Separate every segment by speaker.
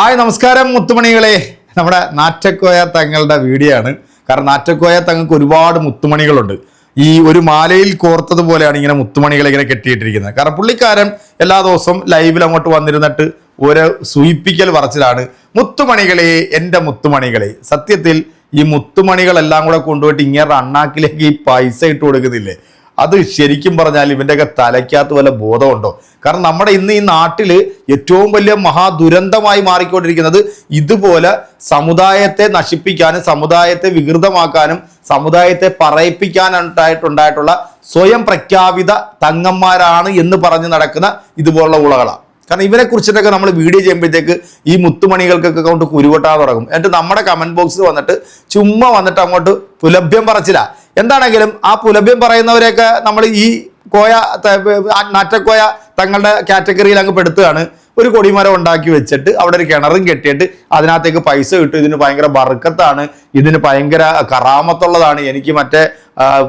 Speaker 1: Hi നമസ്കാരം മുത്തുമണികളെ. നമ്മുടെ നാറ്റക്കോയ തങ്ങളുടെ വീഡിയോ ആണ് കാരണം നാറ്റക്കോയ തങ്ങൾക്ക് ഒരുപാട് മുത്തുമണികളുണ്ട്. ഈ ഒരു മാലയിൽ കോർത്തതുപോലെയാണ് ഇങ്ങനെ മുത്തുമണികൾ ഇങ്ങനെ കെട്ടിയിട്ടിരിക്കുന്നത്. കാരണം പുള്ളിക്കാരൻ എല്ലാ ദിവസവും ലൈവിൽ അങ്ങോട്ട് വന്നിരുന്നിട്ട് ഒരു സൂയിപ്പിക്കൽ പറച്ചിലാണ്. മുത്തുമണികളെ എന്റെ മുത്തുമണികളെ സത്യത്തിൽ ഈ മുത്തുമണികളെല്ലാം കൂടെ കൊണ്ടുപോയിട്ട് ഇങ്ങനെ റണ്ണാക്കിലേക്ക് ഈ പൈസ ഇട്ട് കൊടുക്കുന്നില്ലേ? അത് ശരിക്കും പറഞ്ഞാൽ ഇവന്റെയൊക്കെ തലയ്ക്കകത്ത് വല്ല ബോധമുണ്ടോ? കാരണം നമ്മുടെ ഇന്ന് ഈ നാട്ടിൽ ഏറ്റവും വലിയ മഹാദുരന്തമായി മാറിക്കൊണ്ടിരിക്കുന്നത് ഇതുപോലെ സമുദായത്തെ നശിപ്പിക്കാനും സമുദായത്തെ വികൃതമാക്കാനും സമുദായത്തെ പറയിപ്പിക്കാനായിട്ടുണ്ടായിട്ടുള്ള സ്വയം പ്രഖ്യാപിത തങ്ങന്മാരാണ് എന്ന് പറഞ്ഞ് നടക്കുന്ന ഇതുപോലുള്ള ഉളകളാണ് കാരണം ഇവരെ കുറിച്ചിട്ടൊക്കെ നമ്മൾ വീഡിയോ ചെയ്യുമ്പോഴത്തേക്ക് ഈ മുത്തുമണികൾക്കൊക്കെ കൊണ്ട് കുരുവട്ടാൻ തുടങ്ങും. എന്നിട്ട് നമ്മുടെ കമന്റ് ബോക്സിൽ വന്നിട്ട് ചുമ്മാ വന്നിട്ട് അങ്ങോട്ട് പുലഭ്യം പറച്ചില്ല എന്താണെങ്കിലും ആ പുലഭ്യം പറയുന്നവരെയൊക്കെ നമ്മൾ ഈ കോയ നാറ്റക്കോയ തങ്ങളുടെ കാറ്റഗറിയിൽ അങ്ങ് പെടുത്തുകയാണ്. ഒരു കൊടിമരം ഉണ്ടാക്കി വെച്ചിട്ട് അവിടെ ഒരു കിണറും കെട്ടിയിട്ട് അതിനകത്തേക്ക് പൈസ കിട്ടും ഇതിന് ഭയങ്കര ബർക്കത്താണ്. ഇതിന് ഭയങ്കര കറാമത്തുള്ളതാണ്. എനിക്ക് മറ്റേ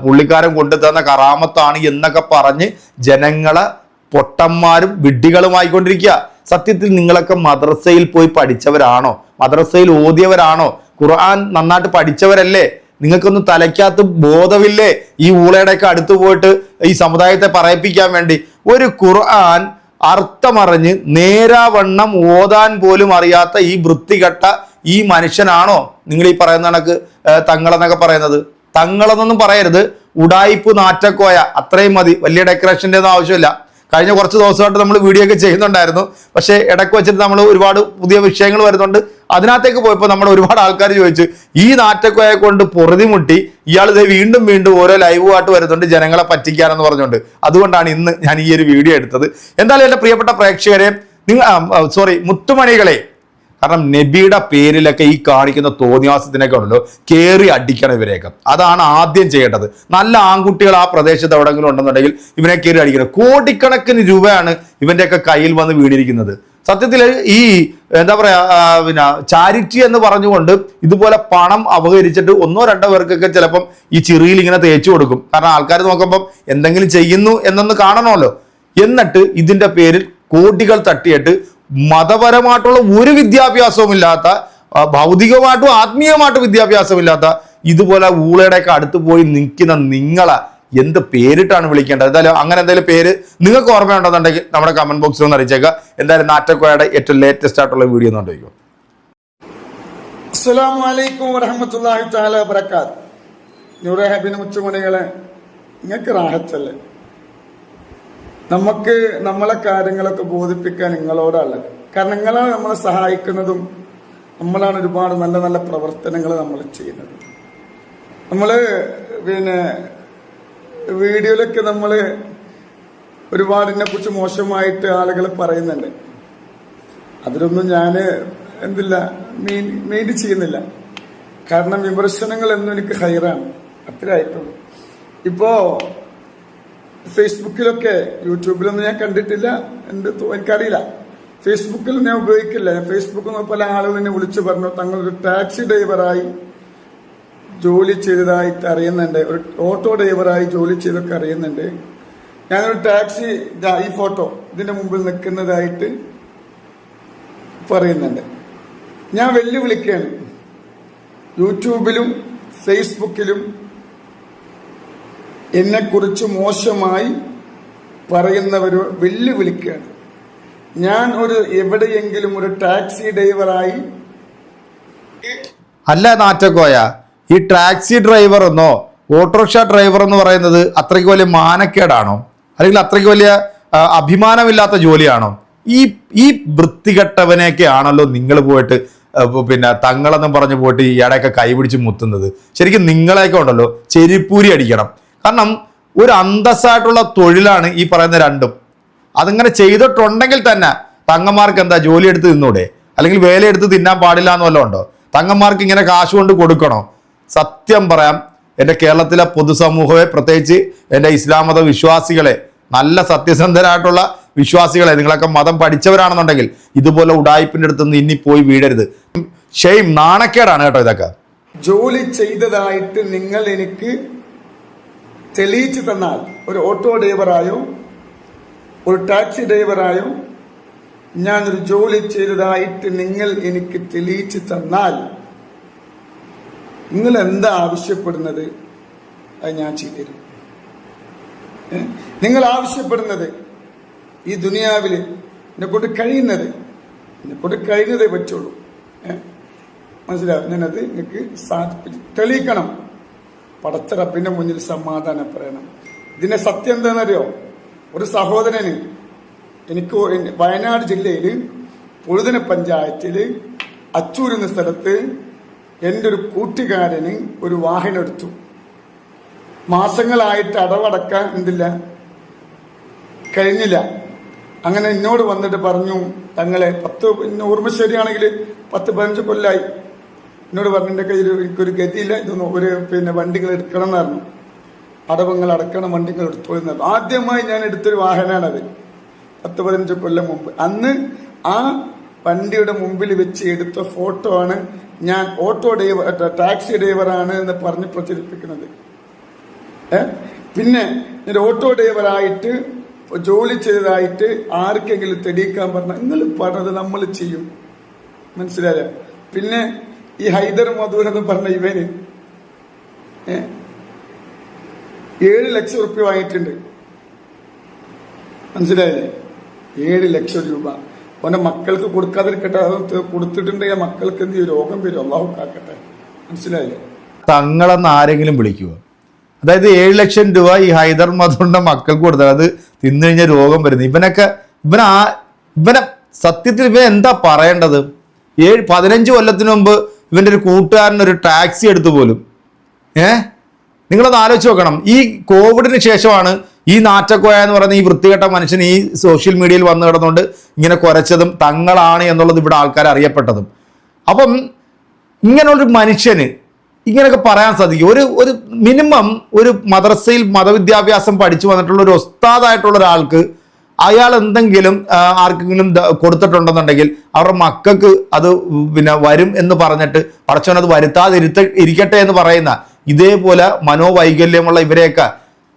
Speaker 1: പുള്ളിക്കാരൻ കൊണ്ടു തന്ന കറാമത്താണ് എന്നൊക്കെ പറഞ്ഞ് ജനങ്ങളെ പൊട്ടന്മാരും വിഡ്ഢികളുമായിക്കൊണ്ടിരിക്കുക സത്യത്തിൽ നിങ്ങളൊക്കെ മദ്രസയിൽ പോയി പഠിച്ചവരാണോ? മദ്രസയിൽ ഓതിയവരാണോ? ഖുർആൻ നന്നായിട്ട് പഠിച്ചവരല്ലേ? നിങ്ങൾക്കൊന്നും തലയ്ക്കകത്ത് ബോധമില്ലേ? ഈ ഊളയുടെയൊക്കെ അടുത്ത് പോയിട്ട് ഈ സമുദായത്തെ പറയിപ്പിക്കാൻ വേണ്ടി. ഒരു ഖുർആൻ അർത്ഥമറിഞ്ഞ് നേരാവണ്ണം ഓതാൻ പോലും അറിയാത്ത ഈ വൃത്തികെട്ട ഈ മനുഷ്യനാണോ നിങ്ങൾ ഈ പറയുന്ന കണക്ക് തങ്ങളെന്നൊക്കെ പറയുന്നത്? തങ്ങളെന്നൊന്നും പറയരുത്. ഉടായിപ്പ് നാറ്റക്കോയ. അത്രയും മതി. വലിയ ഡെക്കറേഷന്റെ ഒന്നും ആവശ്യമില്ല. കഴിഞ്ഞ കുറച്ച് ദിവസമായിട്ട് നമ്മൾ വീഡിയോ ഒക്കെ ചെയ്യുന്നുണ്ടായിരുന്നു. പക്ഷേ ഇടയ്ക്ക് വെച്ചിട്ട് നമ്മൾ ഒരുപാട് പുതിയ വിഷയങ്ങൾ വരുന്നുണ്ട്. അതിനകത്തേക്ക് പോയപ്പോൾ നമ്മൾ ഒരുപാട് ആൾക്കാർ ചോദിച്ചു ഈ നാറ്റക്കോയെ കൊണ്ട് പൊറുതിമുട്ടി ഇയാൾ ഇത് വീണ്ടും വീണ്ടും ഓരോ ലൈവുമായിട്ട് വരുന്നുണ്ട് ജനങ്ങളെ പറ്റിക്കാനെന്ന് പറഞ്ഞുകൊണ്ട്. അതുകൊണ്ടാണ് ഇന്ന് ഞാൻ ഈ ഒരു വീഡിയോ എടുത്തത്. എന്തായാലും എന്റെ പ്രിയപ്പെട്ട പ്രേക്ഷകരെ നിങ്ങൾ സോറി മുത്തുമണികളെ കാരണം നബിയുടെ പേരിലൊക്കെ ഈ കാണിക്കുന്ന തോന്നിയാസത്തിനൊക്കെ ഉണ്ടല്ലോ കയറി അടിക്കണം ഇവരെയൊക്കെ. അതാണ് ആദ്യം ചെയ്യേണ്ടത്. നല്ല ആൺകുട്ടികൾ ആ പ്രദേശത്ത് എവിടെങ്കിലും ഉണ്ടെന്നുണ്ടെങ്കിൽ ഇവനെ കയറി അടിക്കണം. കോടിക്കണക്കിന് രൂപയാണ് ഇവന്റെയൊക്കെ കയ്യിൽ വന്ന് വീണിരിക്കുന്നത്. സത്യത്തിൽ ഈ എന്താ പറയാ പിന്നെ ചാരിറ്റി എന്ന് പറഞ്ഞുകൊണ്ട് ഇതുപോലെ പണം അപഹരിച്ചിട്ട് ഒന്നോ രണ്ടോ പേർക്കൊക്കെ ചിലപ്പം ഈ ചിറിയിൽ ഇങ്ങനെ തേച്ചു കൊടുക്കും. കാരണം ആൾക്കാർ നോക്കുമ്പം എന്തെങ്കിലും ചെയ്യുന്നു എന്നൊന്ന് കാണണമല്ലോ. എന്നിട്ട് ഇതിന്റെ പേരിൽ കോടികൾ തട്ടിയിട്ട് മതപരമായിട്ടുള്ള ഒരു വിദ്യാഭ്യാസവും ഇല്ലാത്ത ഭൗതികമായിട്ടും ആത്മീയമായിട്ടും വിദ്യാഭ്യാസമില്ലാത്ത ഇതുപോലെ ഊളയുടെയൊക്കെ അടുത്ത് പോയി നിൽക്കുന്ന നിങ്ങളെ എന്ത് പേരിട്ടാണ് വിളിക്കേണ്ടത്? എന്തായാലും അങ്ങനെ എന്തെങ്കിലും പേര് നിങ്ങൾക്ക് ഓർമ്മയുണ്ടെന്നുണ്ടെങ്കിൽ നമ്മുടെ കമന്റ് ബോക്സിൽ ഒന്ന് അറിയിച്ചേക്കുക എന്തായാലും നാറ്റക്കോയുടെ ഏറ്റവും ലേറ്റസ്റ്റ് ആയിട്ടുള്ള വീഡിയോ ഒന്ന് കണ്ടു
Speaker 2: അസ്സലാമു അലൈക്കും വറഹമത്തല്ലാഹി താല വബറകാത്ത്. നൂറെ ഹബീന് മുച്ചുമണികളെ നിങ്ങൾക്ക് റാഹത്തല്ലേ? നമുക്ക് നമ്മളെ കാര്യങ്ങളൊക്കെ ബോധിപ്പിക്കാൻ നിങ്ങളോടാണ്. കാരണം നിങ്ങളാണ് നമ്മളെ സഹായിക്കുന്നതും നമ്മളാണ് ഒരുപാട് നല്ല നല്ല പ്രവർത്തനങ്ങൾ നമ്മൾ ചെയ്യുന്നത്. നമ്മൾ പിന്നെ വീഡിയോയിലൊക്കെ നമ്മൾ ഒരുപാടിനെ കുറിച്ച് മോശമായിട്ട് ആളുകൾ പറയുന്നുണ്ട്. അതിലൊന്നും ഞാൻ എന്തില്ല മീൻഡ് ചെയ്യുന്നില്ല. കാരണം വിമർശനങ്ങൾ എന്നും എനിക്ക് ഹൈറാണ്. അത്രയായിട്ടുള്ളൂ ഇപ്പോ ഫേസ്ബുക്കിലൊക്കെ യൂട്യൂബിലൊന്നും ഞാൻ കണ്ടിട്ടില്ല എന്ത് എനിക്കറിയില്ല. ഫേസ്ബുക്കിൽ ഞാൻ ഉപയോഗിക്കില്ല. ഞാൻ പല ആളുകൾ എന്നെ വിളിച്ചു പറഞ്ഞു. തങ്ങളൊരു ടാക്സി ഡ്രൈവറായി ജോലി ചെയ്തതായിട്ട് അറിയുന്നുണ്ട്. ഒരു ഓട്ടോ ഡ്രൈവറായി ജോലി ചെയ്തൊക്കെ അറിയുന്നുണ്ട്. ഞാനൊരു ടാക്സി ഈ ഫോട്ടോ ഇതിന്റെ മുമ്പിൽ നിൽക്കുന്നതായിട്ട് പറയുന്നുണ്ട്. ഞാൻ വെല്ലുവിളിക്കുകയാണ്. യൂട്യൂബിലും ഫേസ്ബുക്കിലും എന്നെക്കുറിച്ച് മോശമായി പറയുന്നവര് വെല്ലുവിളിക്കുകയാണ്. ഞാൻ ഒരു എവിടെയെങ്കിലും ഒരു ടാക്സി ഡ്രൈവറായി
Speaker 1: അല്ല നാറ്റക്കോയ ഈ ടാക്സി ഡ്രൈവർ എന്നോ ഓട്ടോറിക്ഷ ഡ്രൈവർ എന്ന് പറയുന്നത് അത്രയ്ക്ക് വലിയ മാനക്കേടാണോ? അല്ലെങ്കിൽ അത്രയ്ക്ക് വലിയ അഭിമാനമില്ലാത്ത ജോലിയാണോ? ഈ ഈ വൃത്തികെട്ടവനെയൊക്കെ ആണല്ലോ നിങ്ങൾ പോയിട്ട് പിന്നെ തങ്ങളെന്നും പറഞ്ഞു പോയിട്ട് ഇയാടെയൊക്കെ കൈപിടിച്ച് മുത്തുന്നത്. ശരിക്കും നിങ്ങളെയൊക്കെ ഉണ്ടല്ലോ ചെരിപ്പൂരി അടിക്കണം. കാരണം ഒരു അന്തസ്സായിട്ടുള്ള തൊഴിലാണ് ഈ പറയുന്ന രണ്ടും. അതിങ്ങനെ ചെയ്തിട്ടുണ്ടെങ്കിൽ തന്നെ തങ്ങന്മാർക്ക് എന്താ ജോലി എടുത്ത് തിന്നൂടെ? അല്ലെങ്കിൽ വേലയെടുത്ത് തിന്നാൻ പാടില്ല എന്ന് വല്ലതും ഉണ്ടോ? തങ്ങന്മാർക്ക് ഇങ്ങനെ കാശ് കൊണ്ട് കൊടുക്കണോ? സത്യം പറയാം എന്റെ കേരളത്തിലെ പൊതുസമൂഹമെ പ്രത്യേകിച്ച് എന്റെ ഇസ്ലാം മത വിശ്വാസികളെ നല്ല സത്യസന്ധരായിട്ടുള്ള വിശ്വാസികളെ നിങ്ങളൊക്കെ മതം പഠിച്ചവരാണെന്നുണ്ടെങ്കിൽ ഇതുപോലെ ഉടായ്പിന്റെ അടുത്തുനിന്ന് ഇനി പോയി വീഴരുത്. ഷെയിം നാണക്കേടാണ് കേട്ടോ ഇതൊക്കെ.
Speaker 2: ജോലി ചെയ്തതായിട്ട് നിങ്ങൾ എനിക്ക് തെളിയിച്ചു തന്നാൽ ഒരു ഓട്ടോ ഡ്രൈവറായോ ഒരു ടാക്സി ഡ്രൈവറായോ ഞാനൊരു ജോലി ചെയ്തതായിട്ട് നിങ്ങൾ എനിക്ക് തെളിയിച്ചു തന്നാൽ നിങ്ങൾ എന്താ ആവശ്യപ്പെടുന്നത്? അത് ഞാൻ ചെയ്തുതരും? നിങ്ങൾ ആവശ്യപ്പെടുന്നത് ഈ ദുനിയാവിൽ എന്നെ കൊണ്ട് കഴിയുന്നത് എന്നെ കൊണ്ട് കഴിയുന്നതേ പറ്റുള്ളൂ? മനസ്സിലാവും ഞാനത് നിങ്ങൾക്ക് സാധിപ്പിച്ച് തെളിയിക്കണം. പടച്ച റബ്ബിന്റെ മുന്നിൽ സമാധാനം പറയണം. ഇതിന്റെ സത്യം എന്താണെന്നറിയോ? ഒരു സഹോദരന് എനിക്ക് വയനാട് ജില്ലയിൽ പൊഴുതന പഞ്ചായത്തിൽ അച്ചൂർ എന്ന സ്ഥലത്ത് എന്റെ ഒരു കൂട്ടുകാരന് ഒരു വാഹനം എടുത്തു. മാസങ്ങളായിട്ട് അടവടക്കാൻ എന്തില്ല കഴിഞ്ഞില്ല. അങ്ങനെ എന്നോട് വന്നിട്ട് പറഞ്ഞു തങ്ങളെ പത്ത് ഓർമ്മ ശരിയാണെങ്കിൽ പത്ത് പതിനഞ്ച് കൊല്ലായി. എന്നോട് പറഞ്ഞു കയ്യിൽ എനിക്കൊരു ഗതിയില്ല ഇതൊന്നും ഒരു പിന്നെ വണ്ടികൾ എടുക്കണം എന്നായിരുന്നു അടവങ്ങൾ അടക്കണം വണ്ടികൾ എടുത്തോളൂ എന്നായിരുന്നു ആദ്യമായി ഞാൻ എടുത്തൊരു അത്. പത്ത് പതിനഞ്ച് കൊല്ലം മുമ്പ്. അന്ന് ആ വണ്ടിയുടെ മുമ്പിൽ വെച്ച് എടുത്ത ഫോട്ടോ ആണ് ഞാൻ ഓട്ടോ ഡ്രൈവർ ടാക്സി ഡ്രൈവറാണ് എന്ന് പറഞ്ഞ് പ്രചരിപ്പിക്കുന്നത്? പിന്നെ ഞാൻ ഓട്ടോ ഡ്രൈവറായിട്ട് ജോലി ചെയ്തതായിട്ട് ആർക്കെങ്കിലും തെളിയിക്കാൻ പറഞ്ഞാൽ നിങ്ങൾ പറഞ്ഞത് നമ്മൾ ചെയ്യും. മനസ്സിലായ? പിന്നെ ഈ ഹൈദർ മധൂർ എന്ന് പറഞ്ഞ ഇവന്? ഏഴ് ലക്ഷം റുപ്യ വാങ്ങിയിട്ടുണ്ട്. മനസ്സിലായില്ലേ? ഏഴ് ലക്ഷം രൂപ. ഓന്റെ മക്കൾക്ക് കൊടുക്കാതിരിക്കട്ടെ അത് കൊടുത്തിട്ടുണ്ടെങ്കിൽ മക്കൾക്ക് എന്ത് രോഗം വരും. അള്ളാഹു കാക്കട്ടെ. മനസ്സിലായില്ലേ?
Speaker 1: തങ്ങളെന്ന് ആരെങ്കിലും വിളിക്കുക അതായത് ഏഴ് ലക്ഷം രൂപ ഈ ഹൈദർ മധുറിന്റെ മക്കൾക്ക് കൊടുത്താൽ അത് തിന്നു കഴിഞ്ഞാൽ രോഗം വരുന്നു. ഇവനൊക്കെ ഇവൻ ആ ഇവനെ സത്യത്തിൽ ഇവൻ എന്താ പറയേണ്ടത്? ഏഴ് പതിനഞ്ച് കൊല്ലത്തിന് മുമ്പ് ഇവന്റെ ഒരു കൂട്ടുകാരൻ ഒരു ടാക്സി എടുത്തു പോലും. ഏ? നിങ്ങളത് ആലോചിച്ച് നോക്കണം. ഈ കോവിഡിന് ശേഷമാണ് ഈ നാറ്റക്കോയ എന്ന് പറയുന്ന ഈ വൃത്തികെട്ട മനുഷ്യൻ ഈ സോഷ്യൽ മീഡിയയിൽ വന്നു കിടന്നുകൊണ്ട് ഇങ്ങനെ കുരച്ചതും തങ്ങളാണ് എന്നുള്ളത് ഇവിടെ ആൾക്കാർ അറിയപ്പെട്ടതും. അപ്പം ഇങ്ങനൊരു മനുഷ്യന് ഇങ്ങനെയൊക്കെ പറയാൻ സാധിക്കും. ഒരു ഒരു മിനിമം ഒരു മദ്രസയിൽ മതവിദ്യാഭ്യാസം പഠിച്ചു വന്നിട്ടുള്ള ഒരു ഒസ്താദായിട്ടുള്ള ഒരാൾക്ക് അയാൾ എന്തെങ്കിലും ആർക്കെങ്കിലും കൊടുത്തിട്ടുണ്ടെന്നുണ്ടെങ്കിൽ അവരുടെ മക്കൾക്ക് അത് പിന്നെ വരും എന്ന് പറഞ്ഞിട്ട് പടച്ചവനത് വരുത്താതിരുത്ത ഇരിക്കട്ടെ എന്ന് പറയുന്ന ഇതേപോലെ മനോവൈകല്യമുള്ള ഇവരെയൊക്കെ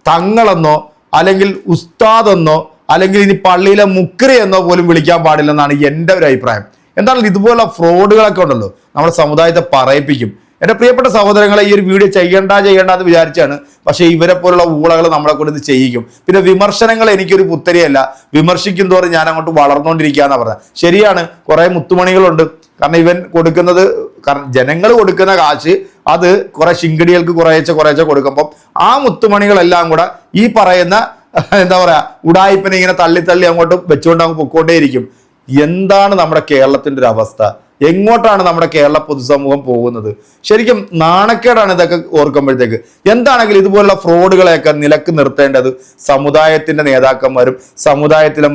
Speaker 1: തങ്ങളെന്നോ അല്ലെങ്കിൽ ഉസ്താദെന്നോ അല്ലെങ്കിൽ ഇനി പള്ളിയിലെ മുക്രി എന്നോ പോലും വിളിക്കാൻ പാടില്ലെന്നാണ് എന്റെ ഒരു അഭിപ്രായം. എന്തായാലും ഇതുപോലുള്ള ഫ്രോഡുകളൊക്കെ ഉണ്ടല്ലോ നമ്മുടെ സമുദായത്തെ പറയിപ്പിക്കും. എന്റെ പ്രിയപ്പെട്ട സഹോദരങ്ങളെ ഈ ഒരു വീഡിയോ ചെയ്യണ്ട ചെയ്യണ്ട എന്ന് വിചാരിച്ചാണ്. പക്ഷേ ഇവരെ പോലുള്ള ഊളകൾ നമ്മളെ കൊണ്ട് ചെയ്യിക്കും. പിന്നെ വിമർശനങ്ങൾ എനിക്കൊരു പുത്തരിയല്ല. വിമർശിക്കും തോറും ഞാൻ അങ്ങോട്ട് വളർന്നുകൊണ്ടിരിക്കുകയെന്നാണ് പറഞ്ഞത്. ശരിയാണ് കുറേ മുത്തുമണികളുണ്ട്. കാരണം ഇവൻ കൊടുക്കുന്നത് കാരണം ജനങ്ങൾ കൊടുക്കുന്ന കാശ് അത് കുറേ ശിങ്കടികൾക്ക് കുറേശ്ശെ കുറേശ്ശെ കൊടുക്കുമ്പം ആ മുത്തുമണികളെല്ലാം കൂടെ ഈ പറയുന്ന എന്താ പറയുക ഉടായിപ്പിനെ ഇങ്ങനെ തള്ളി തള്ളി അങ്ങോട്ട് വെച്ചുകൊണ്ട് അങ്ങ് പൊക്കോണ്ടേയിരിക്കും. എന്താണ് നമ്മുടെ കേരളത്തിന്റെ ഒരു അവസ്ഥ? എങ്ങോട്ടാണ് നമ്മുടെ കേരള പൊതുസമൂഹം പോകുന്നത്? ശരിക്കും നാണക്കേടാണ് ഇതൊക്കെ ഓർക്കുമ്പോഴത്തേക്ക്. എന്താണെങ്കിലും ഇതുപോലുള്ള ഫ്രോഡുകളെയൊക്കെ നിലയ്ക്ക് നിർത്തേണ്ടത് സമുദായത്തിന്റെ നേതാക്കന്മാരും സമുദായത്തിലെ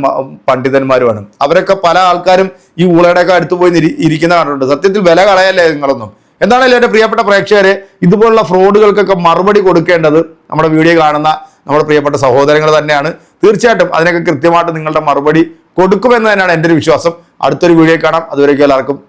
Speaker 1: പണ്ഡിതന്മാരുമാണ്. അവരൊക്കെ പല ആൾക്കാരും ഈ ഊളയുടെയൊക്കെ അടുത്ത് പോയി ഇരി- ഇരിക്കുന്ന കണ്ടിട്ടുണ്ട് സത്യത്തിൽ വില കളയല്ലേ നിങ്ങളൊന്നും? എന്താണല്ലോ എന്റെ പ്രിയപ്പെട്ട പ്രേക്ഷകരെ ഇതുപോലുള്ള ഫ്രോഡുകൾക്കൊക്കെ മറുപടി കൊടുക്കേണ്ടത് നമ്മുടെ വീഡിയോ കാണുന്ന നമ്മുടെ പ്രിയപ്പെട്ട സഹോദരങ്ങൾ തന്നെയാണ്. തീർച്ചയായിട്ടും അതിനൊക്കെ കൃത്യമായിട്ട് നിങ്ങളുടെ മറുപടി കൊടുക്കുമെന്ന് തന്നെയാണ് എന്റെ ഒരു വിശ്വാസം. അടുത്തൊരു വീഡിയോ കാണാം. അതുവരേക്കും എല്ലാവർക്കും